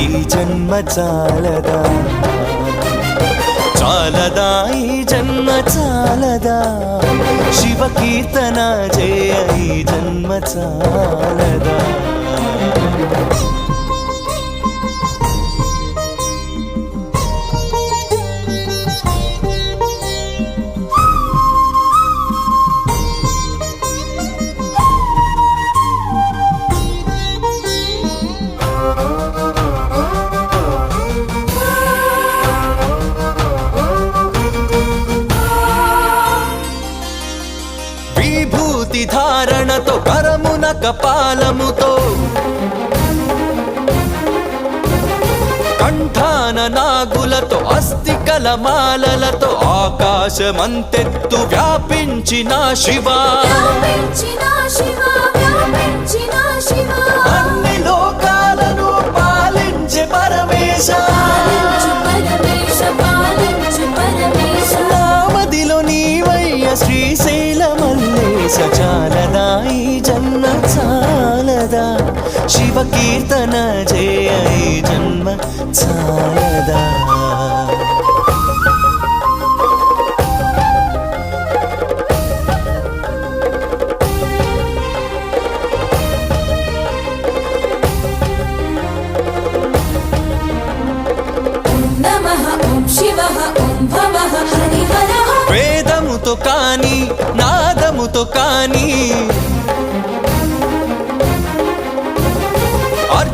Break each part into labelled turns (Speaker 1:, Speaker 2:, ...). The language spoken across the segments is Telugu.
Speaker 1: ఈ జన్మ చాలదా? చాలదా ఈ జన్మ చాలదా? శివ కీర్తన జయ ఈ జన్మ చాలదా? కపాలముతో కంఠాన నాగులతో అస్థికల మాలలతో ఆకాశమంతెత్తు వ్యాపించిన శివా. కీర్తన ఈ జన్మ చాలదా. వేదముతో కాని నాదముతో కాని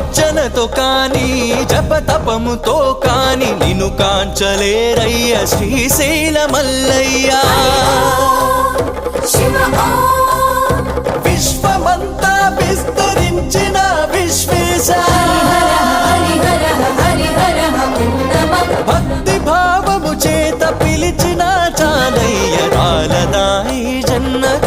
Speaker 1: అర్చనతో కాని జపతపముతో కాని నిన్ను కాంచలేరయ్య శ్రీశైల మల్లయ్యా. విశ్వమంతా విస్తరించిన విశ్వేశ. భక్తి భావము చేత పిలిచిన చాలయ్య చాలదా జన్నక